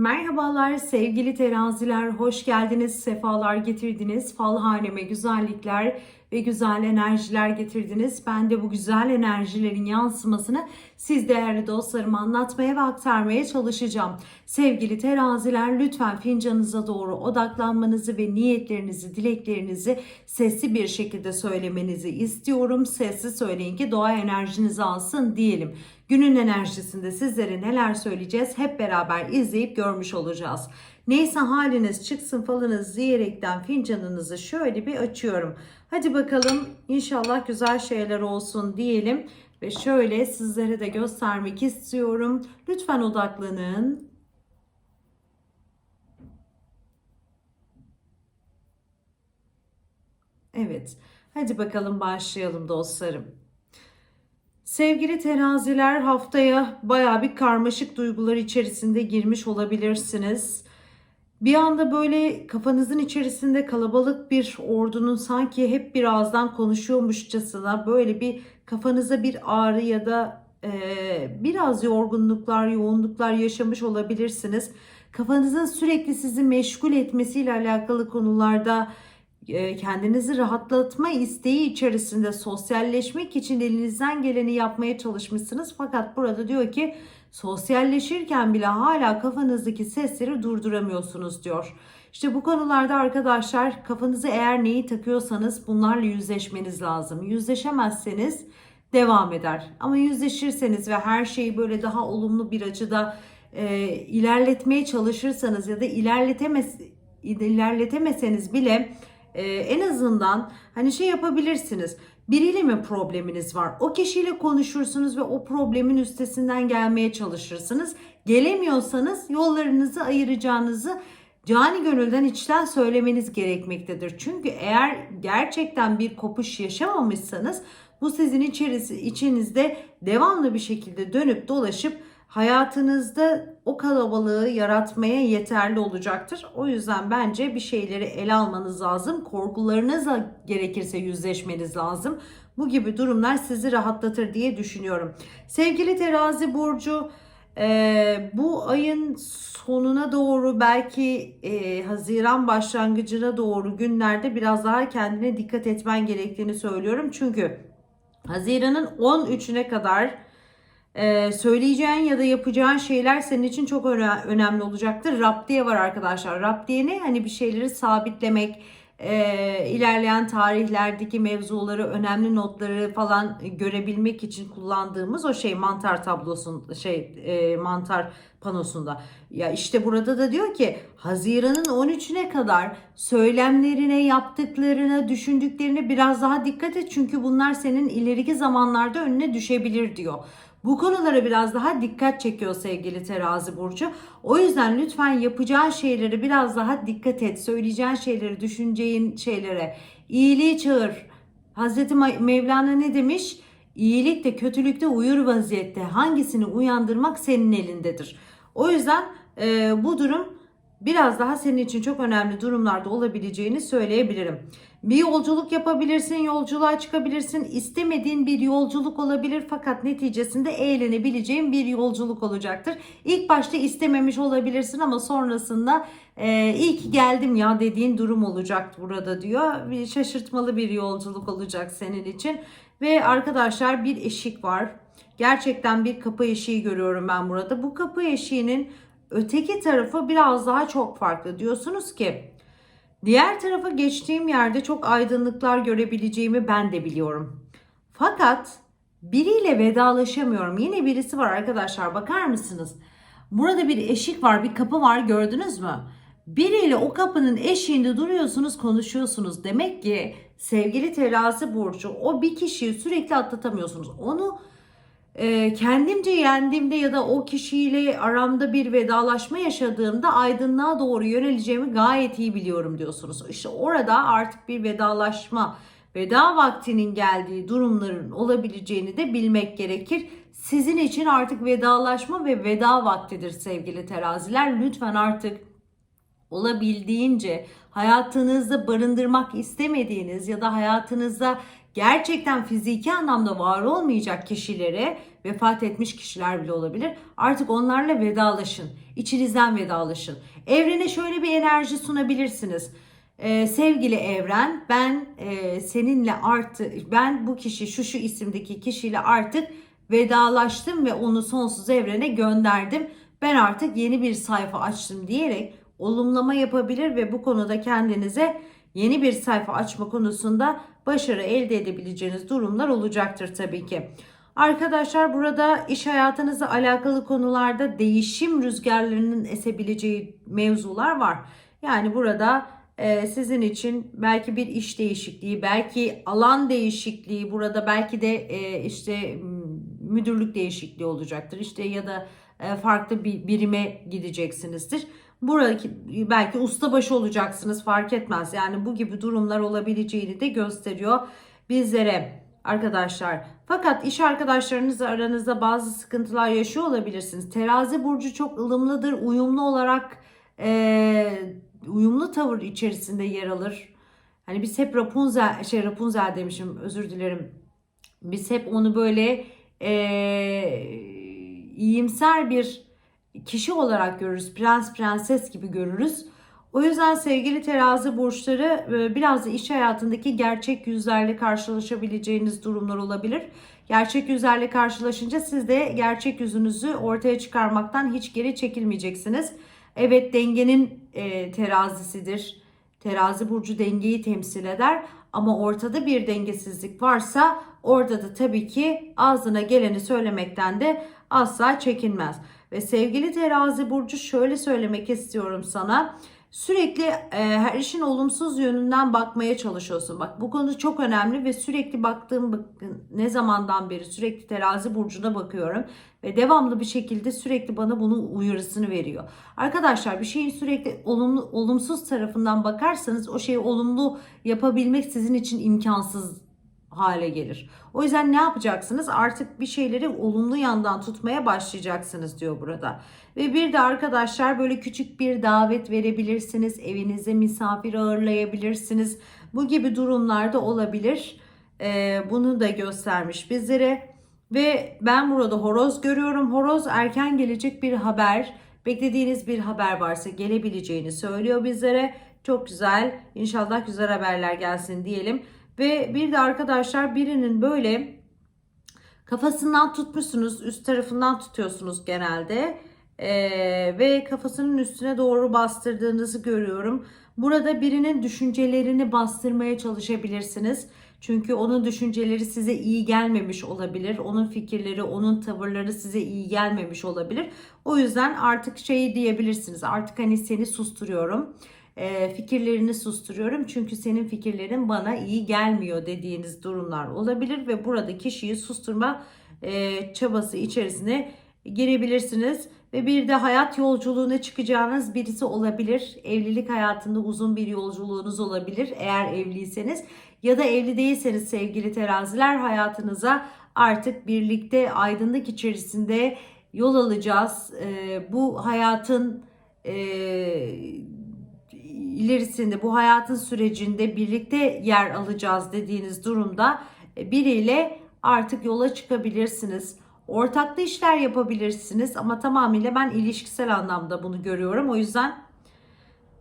Merhabalar sevgili teraziler, hoş geldiniz, sefalar getirdiniz. Falhaneme güzellikler ve güzel enerjiler getirdiniz. Ben de bu güzel enerjilerin yansımasını siz değerli dostlarıma anlatmaya ve aktarmaya çalışacağım. Sevgili teraziler lütfen fincanınıza doğru odaklanmanızı ve niyetlerinizi, dileklerinizi sesli bir şekilde söylemenizi istiyorum. Sesli söyleyin ki doğa enerjinizi alsın diyelim. Günün enerjisinde sizlere neler söyleyeceğiz hep beraber izleyip görmüş olacağız. Neyse haliniz çıksın falınız diyerekten fincanınızı şöyle bir açıyorum. Hadi bakalım inşallah güzel şeyler olsun diyelim. Ve şöyle sizlere de göstermek istiyorum. Lütfen odaklanın. Evet. Hadi bakalım başlayalım dostlarım. Sevgili teraziler haftaya baya bir karmaşık duygular içerisinde girmiş olabilirsiniz. Bir anda böyle kafanızın içerisinde kalabalık bir ordunun sanki hep birazdan konuşuyormuşçasına böyle bir kafanıza bir ağrı ya da e, biraz yorgunluklar, yoğunluklar yaşamış olabilirsiniz. Kafanızın sürekli sizi meşgul etmesiyle alakalı konularda e, kendinizi rahatlatma isteği içerisinde sosyalleşmek için elinizden geleni yapmaya çalışmışsınız. Fakat burada diyor ki sosyalleşirken bile hala kafanızdaki sesleri durduramıyorsunuz diyor. İşte bu konularda arkadaşlar kafanızı eğer neyi takıyorsanız bunlarla yüzleşmeniz lazım. Yüzleşemezseniz devam eder. Ama yüzleşirseniz ve her şeyi böyle daha olumlu bir açıda e, ilerletmeye çalışırsanız ya da ilerletemez ilerletemeseniz bile e, en azından hani şey yapabilirsiniz. Biriyle mi probleminiz var? O kişiyle konuşursunuz ve o problemin üstesinden gelmeye çalışırsınız. Gelemiyorsanız yollarınızı ayıracağınızı cani gönülden içten söylemeniz gerekmektedir. Çünkü eğer gerçekten bir kopuş yaşamamışsanız bu sizin içerisi, içinizde devamlı bir şekilde dönüp dolaşıp hayatınızda o kalabalığı yaratmaya yeterli olacaktır. O yüzden bence bir şeyleri ele almanız lazım. Korkularınızla gerekirse yüzleşmeniz lazım. Bu gibi durumlar sizi rahatlatır diye düşünüyorum. Sevgili terazi burcu e, bu ayın sonuna doğru belki e, Haziran başlangıcına doğru günlerde biraz daha kendine dikkat etmen gerektiğini söylüyorum. Çünkü Haziran'ın 13'üne kadar ee, söyleyeceğin ya da yapacağın şeyler senin için çok öne- önemli olacaktır. Raptiye var arkadaşlar. Raptiye ne? Hani bir şeyleri sabitlemek, e, ilerleyen tarihlerdeki mevzuları, önemli notları falan görebilmek için kullandığımız o şey mantar tablosunda, şey e, mantar panosunda. Ya işte burada da diyor ki Haziran'ın 13'üne kadar söylemlerine, yaptıklarına, düşündüklerine biraz daha dikkat et. Çünkü bunlar senin ileriki zamanlarda önüne düşebilir diyor. Bu konulara biraz daha dikkat çekiyor sevgili terazi burcu. O yüzden lütfen yapacağın şeyleri biraz daha dikkat et. Söyleyeceğin şeyleri, düşüneceğin şeylere iyiliği çağır. Hazreti Mevlana ne demiş? İyilik de kötülük de uyur vaziyette. Hangisini uyandırmak senin elindedir. O yüzden e, bu durum biraz daha senin için çok önemli durumlarda olabileceğini söyleyebilirim. Bir yolculuk yapabilirsin, yolculuğa çıkabilirsin. İstemediğin bir yolculuk olabilir fakat neticesinde eğlenebileceğin bir yolculuk olacaktır. İlk başta istememiş olabilirsin ama sonrasında e, iyi ki geldim ya dediğin durum olacak burada diyor. Bir şaşırtmalı bir yolculuk olacak senin için. Ve arkadaşlar bir eşik var. Gerçekten bir kapı eşiği görüyorum ben burada. Bu kapı eşiğinin öteki tarafı biraz daha çok farklı. Diyorsunuz ki diğer tarafa geçtiğim yerde çok aydınlıklar görebileceğimi ben de biliyorum. Fakat biriyle vedalaşamıyorum. Yine birisi var arkadaşlar bakar mısınız? Burada bir eşik var, bir kapı var gördünüz mü? Biriyle o kapının eşiğinde duruyorsunuz, konuşuyorsunuz. Demek ki sevgili terazi burcu o bir kişiyi sürekli atlatamıyorsunuz. Onu e, kendimce yendiğimde ya da o kişiyle aramda bir vedalaşma yaşadığımda aydınlığa doğru yöneleceğimi gayet iyi biliyorum diyorsunuz. İşte orada artık bir vedalaşma, veda vaktinin geldiği durumların olabileceğini de bilmek gerekir. Sizin için artık vedalaşma ve veda vaktidir sevgili teraziler. Lütfen artık olabildiğince hayatınızda barındırmak istemediğiniz ya da hayatınızda gerçekten fiziki anlamda var olmayacak kişilere vefat etmiş kişiler bile olabilir. Artık onlarla vedalaşın. İçinizden vedalaşın. Evrene şöyle bir enerji sunabilirsiniz. Ee, sevgili evren ben e, seninle artık ben bu kişi şu şu isimdeki kişiyle artık vedalaştım ve onu sonsuz evrene gönderdim. Ben artık yeni bir sayfa açtım diyerek olumlama yapabilir ve bu konuda kendinize yeni bir sayfa açma konusunda başarı elde edebileceğiniz durumlar olacaktır tabii ki. Arkadaşlar burada iş hayatınızla alakalı konularda değişim rüzgarlarının esebileceği mevzular var. Yani burada e, sizin için belki bir iş değişikliği, belki alan değişikliği, burada belki de e, işte müdürlük değişikliği olacaktır. İşte ya da e, farklı bir birime gideceksinizdir. Buradaki belki ustabaşı olacaksınız fark etmez. Yani bu gibi durumlar olabileceğini de gösteriyor bizlere arkadaşlar. Fakat iş arkadaşlarınızla aranızda bazı sıkıntılar yaşıyor olabilirsiniz. Terazi burcu çok ılımlıdır. Uyumlu olarak e, uyumlu tavır içerisinde yer alır. Hani biz hep Rapunzel şey Rapunzel demişim özür dilerim. Biz hep onu böyle e, iyimser bir kişi olarak görürüz. Prens prenses gibi görürüz. O yüzden sevgili terazi burçları e, biraz da iş hayatındaki gerçek yüzlerle karşılaşabileceğiniz durumlar olabilir. Gerçek yüzlerle karşılaşınca siz de gerçek yüzünüzü ortaya çıkarmaktan hiç geri çekilmeyeceksiniz. Evet dengenin e, terazisidir. Terazi burcu dengeyi temsil eder ama ortada bir dengesizlik varsa orada da tabii ki ağzına geleni söylemekten de asla çekinmez. Ve sevgili terazi burcu şöyle söylemek istiyorum sana. Sürekli e, her işin olumsuz yönünden bakmaya çalışıyorsun. Bak bu konu çok önemli ve sürekli baktığım ne zamandan beri sürekli terazi burcuna bakıyorum ve devamlı bir şekilde sürekli bana bunun uyarısını veriyor. Arkadaşlar bir şeyin sürekli olumlu olumsuz tarafından bakarsanız o şeyi olumlu yapabilmek sizin için imkansız hale gelir. O yüzden ne yapacaksınız? Artık bir şeyleri olumlu yandan tutmaya başlayacaksınız diyor burada. Ve bir de arkadaşlar böyle küçük bir davet verebilirsiniz. Evinize misafir ağırlayabilirsiniz. Bu gibi durumlarda olabilir. Ee, bunu da göstermiş bizlere. Ve ben burada horoz görüyorum. Horoz erken gelecek bir haber. Beklediğiniz bir haber varsa gelebileceğini söylüyor bizlere. Çok güzel. İnşallah güzel haberler gelsin diyelim. Ve bir de arkadaşlar birinin böyle kafasından tutmuşsunuz. Üst tarafından tutuyorsunuz genelde. Ee, ve kafasının üstüne doğru bastırdığınızı görüyorum. Burada birinin düşüncelerini bastırmaya çalışabilirsiniz. Çünkü onun düşünceleri size iyi gelmemiş olabilir. Onun fikirleri, onun tavırları size iyi gelmemiş olabilir. O yüzden artık şey diyebilirsiniz. Artık hani seni susturuyorum e, fikirlerini susturuyorum çünkü senin fikirlerin bana iyi gelmiyor dediğiniz durumlar olabilir ve burada kişiyi susturma e, çabası içerisine girebilirsiniz ve bir de hayat yolculuğuna çıkacağınız birisi olabilir. Evlilik hayatında uzun bir yolculuğunuz olabilir eğer evliyseniz ya da evli değilseniz sevgili teraziler hayatınıza artık birlikte aydınlık içerisinde yol alacağız. E, bu hayatın e, ilerisinde bu hayatın sürecinde birlikte yer alacağız dediğiniz durumda e, biriyle artık yola çıkabilirsiniz. Ortaklı işler yapabilirsiniz ama tamamıyla ben ilişkisel anlamda bunu görüyorum. O yüzden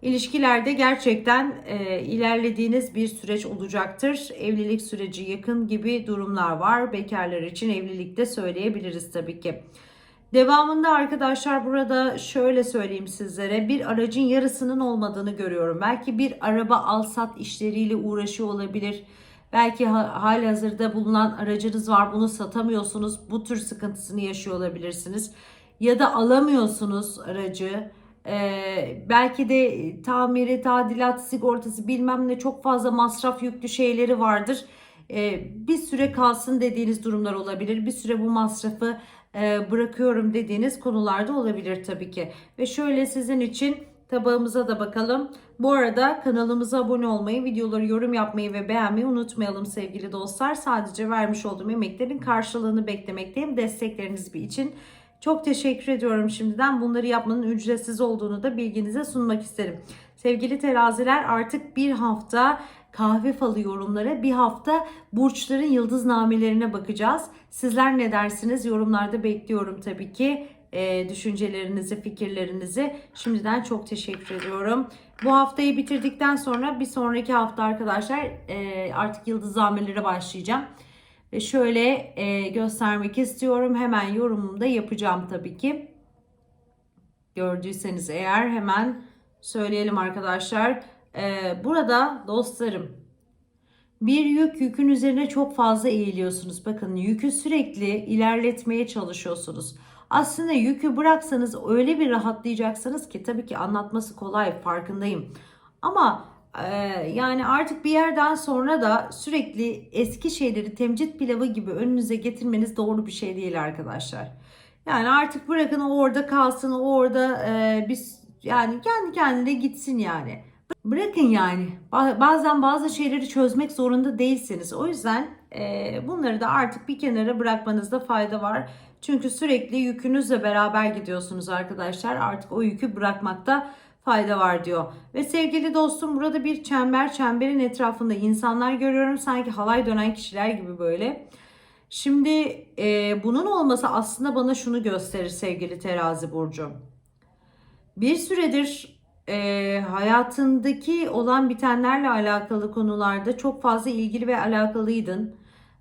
ilişkilerde gerçekten e, ilerlediğiniz bir süreç olacaktır. Evlilik süreci yakın gibi durumlar var. Bekarlar için evlilikte söyleyebiliriz tabii ki. Devamında arkadaşlar burada şöyle söyleyeyim sizlere bir aracın yarısının olmadığını görüyorum. Belki bir araba alsat işleriyle uğraşıyor olabilir. Belki hali hazırda bulunan aracınız var bunu satamıyorsunuz. Bu tür sıkıntısını yaşıyor olabilirsiniz. Ya da alamıyorsunuz aracı. Ee, belki de tamiri, tadilat, sigortası bilmem ne çok fazla masraf yüklü şeyleri vardır. Ee, bir süre kalsın dediğiniz durumlar olabilir. Bir süre bu masrafı bırakıyorum dediğiniz konularda olabilir tabii ki. Ve şöyle sizin için tabağımıza da bakalım. Bu arada kanalımıza abone olmayı, videoları yorum yapmayı ve beğenmeyi unutmayalım sevgili dostlar. Sadece vermiş olduğum emeklerin karşılığını beklemekteyim. Destekleriniz için çok teşekkür ediyorum şimdiden. Bunları yapmanın ücretsiz olduğunu da bilginize sunmak isterim. Sevgili teraziler artık bir hafta kahve falı yorumlara bir hafta burçların yıldız namelerine bakacağız. Sizler ne dersiniz? Yorumlarda bekliyorum tabii ki e, düşüncelerinizi, fikirlerinizi. Şimdiden çok teşekkür ediyorum. Bu haftayı bitirdikten sonra bir sonraki hafta arkadaşlar e, artık yıldız namelere başlayacağım. Ve şöyle e, göstermek istiyorum. Hemen yorumumu da yapacağım tabii ki. Gördüyseniz eğer hemen söyleyelim arkadaşlar. E, burada dostlarım bir yük yükün üzerine çok fazla eğiliyorsunuz. Bakın yükü sürekli ilerletmeye çalışıyorsunuz. Aslında yükü bıraksanız öyle bir rahatlayacaksınız ki tabii ki anlatması kolay farkındayım. Ama e, yani artık bir yerden sonra da sürekli eski şeyleri temcit pilavı gibi önünüze getirmeniz doğru bir şey değil arkadaşlar. Yani artık bırakın o orada kalsın, o orada e, biz yani kendi kendine gitsin yani. Bırakın yani. Bazen bazı şeyleri çözmek zorunda değilsiniz. O yüzden e, bunları da artık bir kenara bırakmanızda fayda var. Çünkü sürekli yükünüzle beraber gidiyorsunuz arkadaşlar. Artık o yükü bırakmakta fayda var diyor. Ve sevgili dostum burada bir çember çemberin etrafında insanlar görüyorum. Sanki halay dönen kişiler gibi böyle. Şimdi e, bunun olması aslında bana şunu gösterir sevgili terazi burcu. Bir süredir e, hayatındaki olan bitenlerle alakalı konularda çok fazla ilgili ve alakalıydın.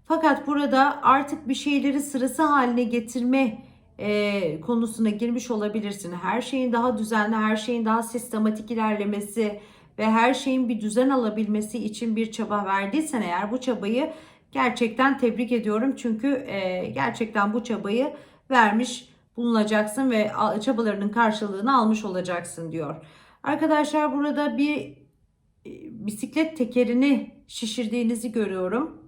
Fakat burada artık bir şeyleri sırası haline getirme e, konusuna girmiş olabilirsin. Her şeyin daha düzenli, her şeyin daha sistematik ilerlemesi ve her şeyin bir düzen alabilmesi için bir çaba verdiysen eğer bu çabayı gerçekten tebrik ediyorum. Çünkü e, gerçekten bu çabayı vermiş bulunacaksın ve çabalarının karşılığını almış olacaksın diyor. Arkadaşlar burada bir e, bisiklet tekerini şişirdiğinizi görüyorum.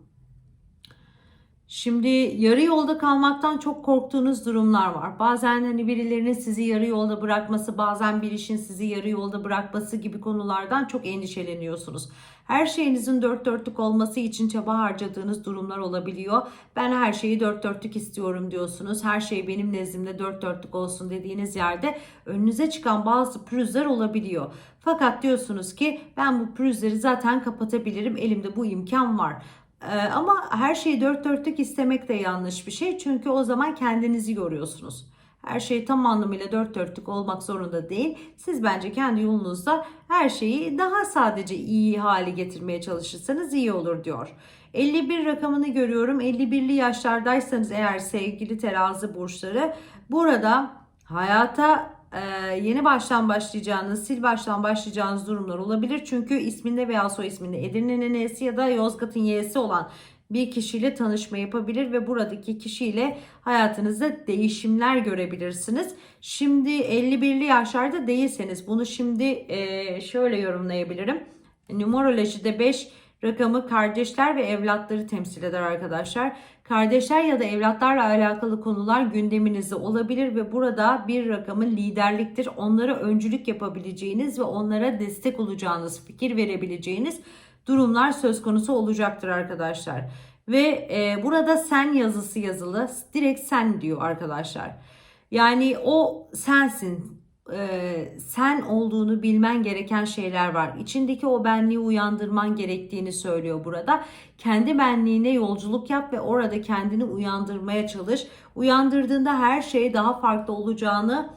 Şimdi yarı yolda kalmaktan çok korktuğunuz durumlar var. Bazen hani birilerinin sizi yarı yolda bırakması, bazen bir işin sizi yarı yolda bırakması gibi konulardan çok endişeleniyorsunuz. Her şeyinizin dört dörtlük olması için çaba harcadığınız durumlar olabiliyor. Ben her şeyi dört dörtlük istiyorum diyorsunuz. Her şey benim nezdimde dört dörtlük olsun dediğiniz yerde önünüze çıkan bazı pürüzler olabiliyor. Fakat diyorsunuz ki ben bu pürüzleri zaten kapatabilirim. Elimde bu imkan var. Ee, ama her şeyi dört dörtlük istemek de yanlış bir şey. Çünkü o zaman kendinizi yoruyorsunuz. Her şey tam anlamıyla dört dörtlük olmak zorunda değil. Siz bence kendi yolunuzda her şeyi daha sadece iyi hale getirmeye çalışırsanız iyi olur diyor. 51 rakamını görüyorum. 51'li yaşlardaysanız eğer sevgili terazi burçları burada hayata e, yeni baştan başlayacağınız, sil baştan başlayacağınız durumlar olabilir. Çünkü isminde veya soy isminde Edirne'nin E'si ya da Yozgat'ın Y'si olan bir kişiyle tanışma yapabilir ve buradaki kişiyle hayatınızda değişimler görebilirsiniz. Şimdi 51'li yaşlarda değilseniz bunu şimdi e, şöyle yorumlayabilirim. Numerolojide 5 rakamı kardeşler ve evlatları temsil eder arkadaşlar. Kardeşler ya da evlatlarla alakalı konular gündeminizde olabilir ve burada bir rakamın liderliktir. Onlara öncülük yapabileceğiniz ve onlara destek olacağınız, fikir verebileceğiniz durumlar söz konusu olacaktır arkadaşlar. Ve e, burada sen yazısı yazılı. Direkt sen diyor arkadaşlar. Yani o sensin. E, sen olduğunu bilmen gereken şeyler var. İçindeki o benliği uyandırman gerektiğini söylüyor burada. Kendi benliğine yolculuk yap ve orada kendini uyandırmaya çalış. Uyandırdığında her şey daha farklı olacağını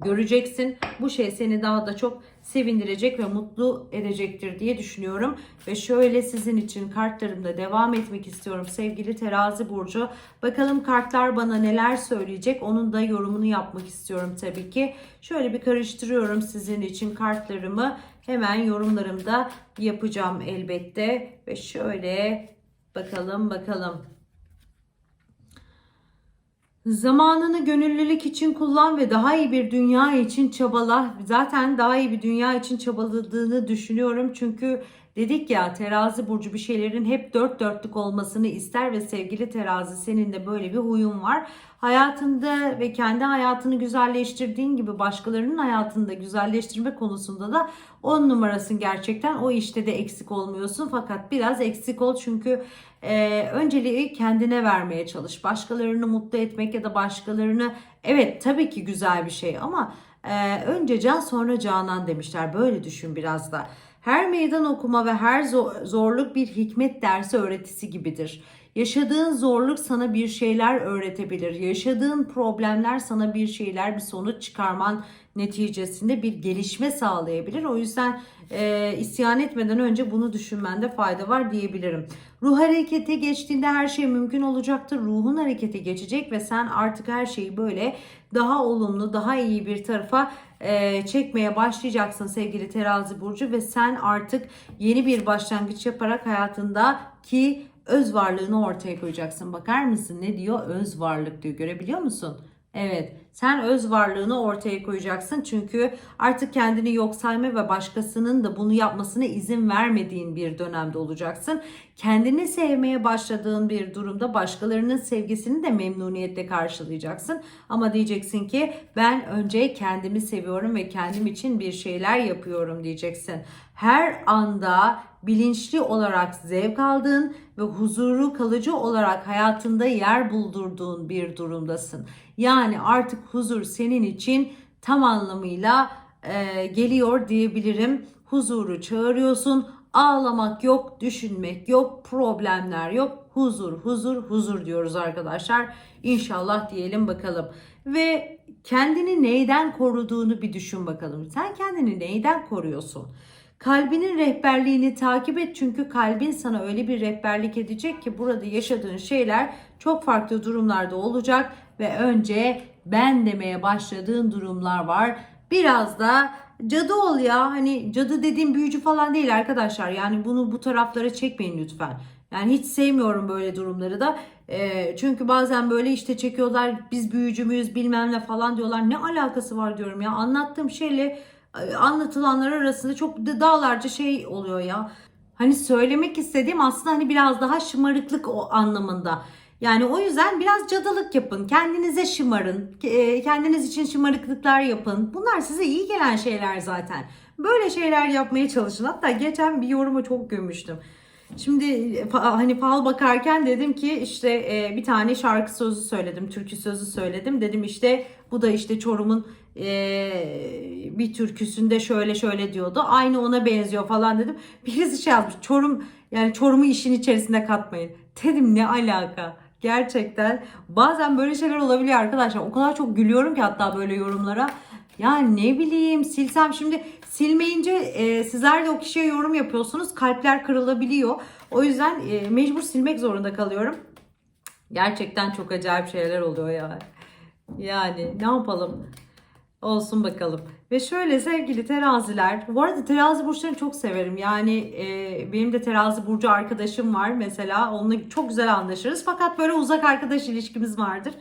göreceksin. Bu şey seni daha da çok sevindirecek ve mutlu edecektir diye düşünüyorum. Ve şöyle sizin için kartlarımda devam etmek istiyorum sevgili terazi burcu. Bakalım kartlar bana neler söyleyecek onun da yorumunu yapmak istiyorum tabii ki. Şöyle bir karıştırıyorum sizin için kartlarımı. Hemen yorumlarımda yapacağım elbette. Ve şöyle bakalım bakalım. Zamanını gönüllülük için kullan ve daha iyi bir dünya için çabala. Zaten daha iyi bir dünya için çabaladığını düşünüyorum. Çünkü dedik ya terazi burcu bir şeylerin hep dört dörtlük olmasını ister ve sevgili terazi senin de böyle bir huyun var. Hayatında ve kendi hayatını güzelleştirdiğin gibi başkalarının hayatını da güzelleştirme konusunda da on numarasın gerçekten. O işte de eksik olmuyorsun fakat biraz eksik ol çünkü e, önceliği kendine vermeye çalış. Başkalarını mutlu etmek ya da başkalarını evet tabii ki güzel bir şey ama e, önce can sonra canan demişler. Böyle düşün biraz da. Her meydan okuma ve her zo- zorluk bir hikmet dersi öğretisi gibidir. Yaşadığın zorluk sana bir şeyler öğretebilir. Yaşadığın problemler sana bir şeyler, bir sonuç çıkarman neticesinde bir gelişme sağlayabilir. O yüzden e, isyan etmeden önce bunu düşünmende fayda var diyebilirim. Ruh harekete geçtiğinde her şey mümkün olacaktır. Ruhun harekete geçecek ve sen artık her şeyi böyle daha olumlu, daha iyi bir tarafa e, çekmeye başlayacaksın sevgili terazi burcu ve sen artık yeni bir başlangıç yaparak hayatındaki öz varlığını ortaya koyacaksın. Bakar mısın ne diyor? Öz varlık diyor. Görebiliyor musun? Evet, sen öz varlığını ortaya koyacaksın çünkü artık kendini yok sayma ve başkasının da bunu yapmasına izin vermediğin bir dönemde olacaksın. Kendini sevmeye başladığın bir durumda başkalarının sevgisini de memnuniyetle karşılayacaksın. Ama diyeceksin ki ben önce kendimi seviyorum ve kendim için bir şeyler yapıyorum diyeceksin. Her anda bilinçli olarak zevk aldığın ve huzuru kalıcı olarak hayatında yer buldurduğun bir durumdasın. Yani artık huzur senin için tam anlamıyla e, geliyor diyebilirim. Huzuru çağırıyorsun. Ağlamak yok, düşünmek yok, problemler yok. Huzur, huzur, huzur diyoruz arkadaşlar. İnşallah diyelim bakalım. Ve kendini neyden koruduğunu bir düşün bakalım. Sen kendini neyden koruyorsun? Kalbinin rehberliğini takip et çünkü kalbin sana öyle bir rehberlik edecek ki burada yaşadığın şeyler çok farklı durumlarda olacak ve önce ben demeye başladığın durumlar var. Biraz da cadı ol ya. Hani cadı dediğim büyücü falan değil arkadaşlar. Yani bunu bu taraflara çekmeyin lütfen. Yani hiç sevmiyorum böyle durumları da. E, çünkü bazen böyle işte çekiyorlar biz büyücü müyüz bilmem ne falan diyorlar. Ne alakası var diyorum ya. Anlattığım şeyle anlatılanlar arasında çok da- dağlarca şey oluyor ya. Hani söylemek istediğim aslında hani biraz daha şımarıklık o anlamında. Yani o yüzden biraz cadılık yapın. Kendinize şımarın. e, Kendiniz için şımarıklıklar yapın. Bunlar size iyi gelen şeyler zaten. Böyle şeyler yapmaya çalışın. Hatta geçen bir yoruma çok gülmüştüm. Şimdi fa- hani fal bakarken dedim ki işte e, bir tane şarkı sözü söyledim, türkü sözü söyledim. Dedim işte bu da işte Çorum'un e, bir türküsünde şöyle şöyle diyordu. Aynı ona benziyor falan dedim. Birisi şey yazmış. Çorum yani Çorum'u işin içerisine katmayın. Dedim ne alaka? Gerçekten bazen böyle şeyler olabiliyor arkadaşlar. O kadar çok gülüyorum ki hatta böyle yorumlara. Ya ne bileyim silsem şimdi silmeyince e, sizler de o kişiye yorum yapıyorsunuz. Kalpler kırılabiliyor. O yüzden e, mecbur silmek zorunda kalıyorum. Gerçekten çok acayip şeyler oluyor ya. Yani ne yapalım? Olsun bakalım. Ve şöyle sevgili teraziler. Bu arada terazi burçlarını çok severim. Yani e, benim de terazi burcu arkadaşım var mesela. Onunla çok güzel anlaşırız. Fakat böyle uzak arkadaş ilişkimiz vardır.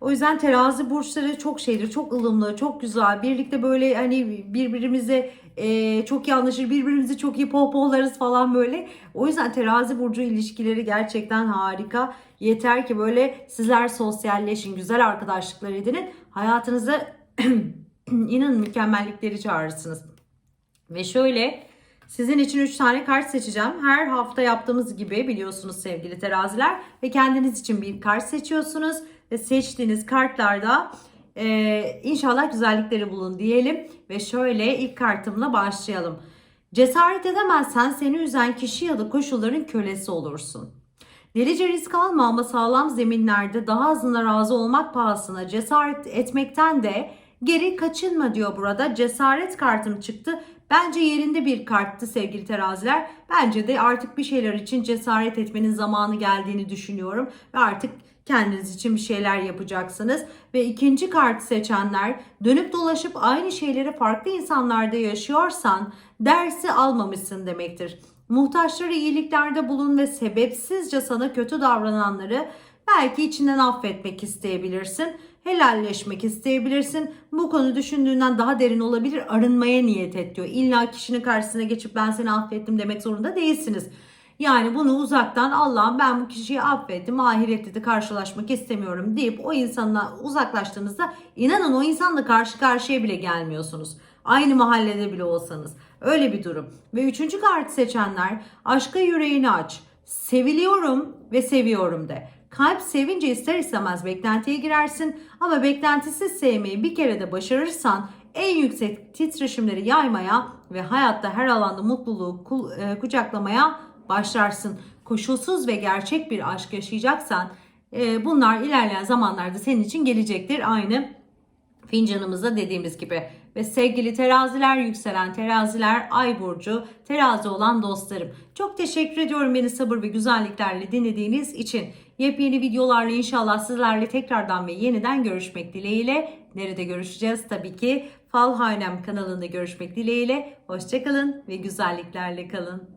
O yüzden terazi burçları çok şeydir, çok ılımlı, çok güzel. Birlikte böyle hani birbirimize e, çok iyi anlaşır, birbirimizi çok iyi pohpohlarız falan böyle. O yüzden terazi burcu ilişkileri gerçekten harika. Yeter ki böyle sizler sosyalleşin, güzel arkadaşlıklar edinin. Hayatınıza inanın mükemmellikleri çağırırsınız. Ve şöyle sizin için 3 tane kart seçeceğim. Her hafta yaptığımız gibi biliyorsunuz sevgili teraziler. Ve kendiniz için bir kart seçiyorsunuz. Ve seçtiğiniz kartlarda e, inşallah güzellikleri bulun diyelim. Ve şöyle ilk kartımla başlayalım. Cesaret edemezsen seni üzen kişi ya da koşulların kölesi olursun. Delice risk alma ama sağlam zeminlerde daha azına razı olmak pahasına cesaret etmekten de geri kaçınma diyor burada. Cesaret kartım çıktı. Bence yerinde bir karttı sevgili teraziler. Bence de artık bir şeyler için cesaret etmenin zamanı geldiğini düşünüyorum. Ve artık kendiniz için bir şeyler yapacaksınız. Ve ikinci kartı seçenler dönüp dolaşıp aynı şeyleri farklı insanlarda yaşıyorsan dersi almamışsın demektir. Muhtaçlara iyiliklerde bulun ve sebepsizce sana kötü davrananları belki içinden affetmek isteyebilirsin. Helalleşmek isteyebilirsin. Bu konu düşündüğünden daha derin olabilir. Arınmaya niyet et diyor. İlla kişinin karşısına geçip ben seni affettim demek zorunda değilsiniz. Yani bunu uzaktan Allah'ım ben bu kişiyi affettim, ahirette de karşılaşmak istemiyorum deyip o insanla uzaklaştığınızda inanın o insanla karşı karşıya bile gelmiyorsunuz. Aynı mahallede bile olsanız. Öyle bir durum. Ve üçüncü kartı seçenler aşka yüreğini aç. Seviliyorum ve seviyorum de. Kalp sevince ister istemez beklentiye girersin ama beklentisiz sevmeyi bir kere de başarırsan en yüksek titreşimleri yaymaya ve hayatta her alanda mutluluğu e, kucaklamaya başlarsın. Koşulsuz ve gerçek bir aşk yaşayacaksan e, bunlar ilerleyen zamanlarda senin için gelecektir. Aynı fincanımızda dediğimiz gibi. Ve sevgili teraziler, yükselen teraziler, ay burcu, terazi olan dostlarım. Çok teşekkür ediyorum beni sabır ve güzelliklerle dinlediğiniz için. Yepyeni videolarla inşallah sizlerle tekrardan ve yeniden görüşmek dileğiyle. Nerede görüşeceğiz? Tabii ki Falhainem kanalında görüşmek dileğiyle. Hoşçakalın ve güzelliklerle kalın.